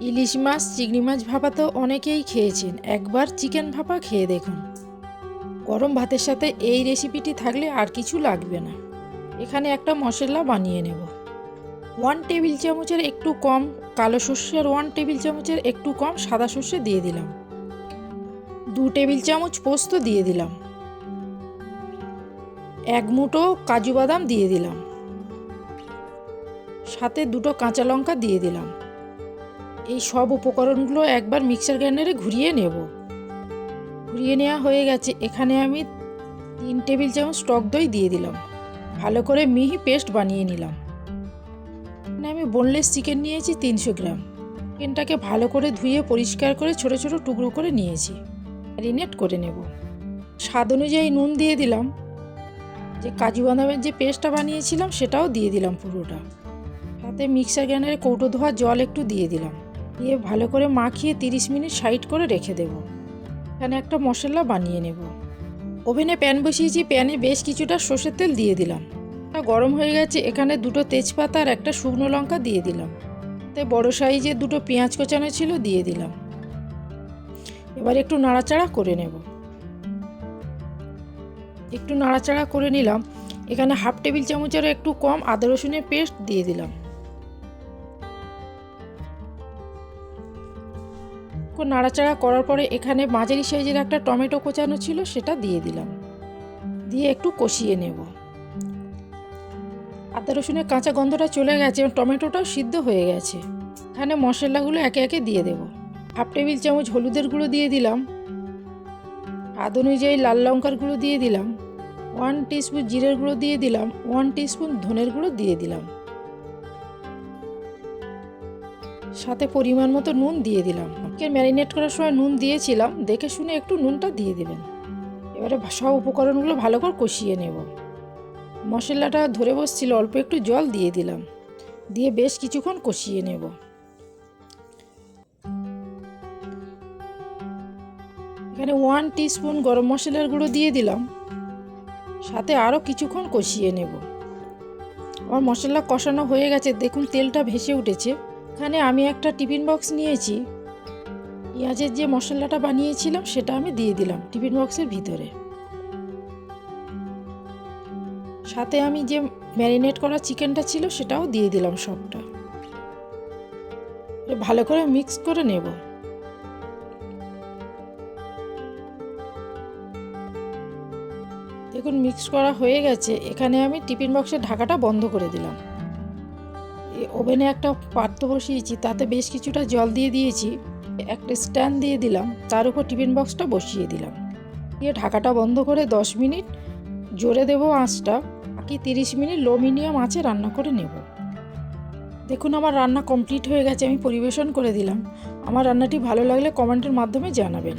ইলিশ মাছ, চিংড়ি মাছ ভাপা তো অনেকেই খেয়েছেন। একবার চিকেন ভাপা খেয়ে দেখুন। গরম ভাতের সাথে এই রেসিপিটি থাকলে আর কিছু লাগবে না। এখানে একটা মশলা বানিয়ে নেব। ওয়ান টেবিল চামচের একটু কম কালো সর্ষের ওয়ান টেবিল চামচের একটু কম সাদা সর্ষে দিয়ে দিলাম। দু টেবিল চামচ পোস্ত দিয়ে দিলাম। এক মুঠো কাজু বাদাম দিয়ে দিলাম। সাথে দুটো কাঁচা লঙ্কা দিয়ে দিলাম। এই সব উপকরণগুলো একবার মিক্সার গ্রাইন্ডারে ঘুরিয়ে নেব। ঘুরিয়ে নেওয়া হয়ে গেছে। এখানে আমি তিন টেবিল চামচ টক দই দিয়ে দিলাম। ভালো করে মিহি পেস্ট বানিয়ে নিলাম। এখানে আমি বোনলেস চিকেন নিয়েছি তিনশো গ্রাম। চিকেনটাকে ভালো করে ধুয়ে পরিষ্কার করে ছোট ছোট টুকরো করে নিয়েছি। ম্যারিনেট করে নেব। স্বাদ অনুযায়ী নুন দিয়ে দিলাম। যে কাজু বাদামের যে পেস্টটা বানিয়েছিলাম সেটাও দিয়ে দিলাম পুরোটা। সাথে মিক্সার গ্রাইন্ডারে কৌটো ধোয়া জল একটু দিয়ে দিলাম। দিয়ে ভালো করে মাখিয়ে তিরিশ মিনিট সাইড করে রেখে দেব। এখানে একটা মশলা বানিয়ে নেব। ওভেনে প্যান বসিয়েছি, প্যানে বেশ কিছুটা সর্ষের তেল দিয়ে দিলাম। গরম হয়ে গেছে, এখানে দুটো তেজপাতা আর একটা শুকনো লঙ্কা দিয়ে দিলাম। তাই বড় সাইজের দুটো পেঁয়াজ কোচানো ছিল দিয়ে দিলাম। এবার একটু নাড়াচাড়া করে নেব। একটু নাড়াচাড়া করে নিলাম। এখানে হাফ টেবিল চামচের একটু কম আদা রসুনের পেস্ট দিয়ে দিলাম। একটু নাড়াচাড়া করার পরে এখানে মাঝারি সাইজের একটা টমেটো কোচানো ছিল, সেটা দিয়ে দিলাম। দিয়ে একটু কষিয়ে নেব। আদা রসুনের কাঁচা গন্ধটা চলে গেছে এবং টমেটোটাও সিদ্ধ হয়ে গেছে। এখানে মশলাগুলো একে একে দিয়ে দেব। হাফ টেবিল চামচ হলুদের গুঁড়ো দিয়ে দিলাম। স্বাদ অনুযায়ী লাল লঙ্কার গুঁড়ো দিয়ে দিলাম। ওয়ান টিস্পুন জিরের গুঁড়ো দিয়ে দিলাম। ওয়ান টিস্পুন ধনের গুঁড়ো দিয়ে দিলাম। সাথে পরিমাণ মতো নুন দিয়ে দিলাম। ম্যারিনেট করার সময় নুন দিয়েছিলাম। দেখে শুনে একটু নুনটা দিয়ে দেবেন। এবারে সব উপকরণগুলো ভালো করে কষিয়ে নেব। মশলাটা ধরে বসছিল, অল্প একটু জল দিয়ে দিলাম। দিয়ে বেশ কিছুক্ষণ কষিয়ে নেব। এখানে ওয়ান টিস্পুন গরম মশলার গুঁড়ো দিয়ে দিলাম। সাথে আরও কিছুক্ষণ কষিয়ে নেব। আমার মশলা কষানো হয়ে গেছে। দেখুন, তেলটা ভেসে উঠেছে। এখানে আমি একটা টিফিন বক্স নিয়েছি। পেঁয়াজের যে মশলাটা বানিয়েছিলাম, সেটা আমি দিয়ে দিলাম টিফিন বক্সের ভিতরে। সাথে আমি যে ম্যারিনেট করা চিকেনটা ছিল, সেটাও দিয়ে দিলাম সবটা। ভালো করে মিক্স করে নেব। দেখুন, মিক্স করা হয়ে গেছে। এখানে আমি টিফিন বক্সের ঢাকাটা বন্ধ করে দিলাম। ওভেনে একটা পাত্র বসিয়েছি, তাতে বেশ কিছুটা জল দিয়ে দিয়েছি। একটা স্ট্যান্ড দিয়ে দিলাম, তার উপর টিফিন বক্সটা বসিয়ে দিলাম। দিয়ে ঢাকাটা বন্ধ করে দশ মিনিট জোরে দেবো আঁচটা, বাকি তিরিশ মিনিট লো মিডিয়াম আঁচে রান্না করে নেব। দেখুন, আমার রান্না কমপ্লিট হয়ে গেছে, আমি পরিবেশন করে দিলাম। আমার রান্নাটি ভালো লাগলে কমেন্টের মাধ্যমে জানাবেন।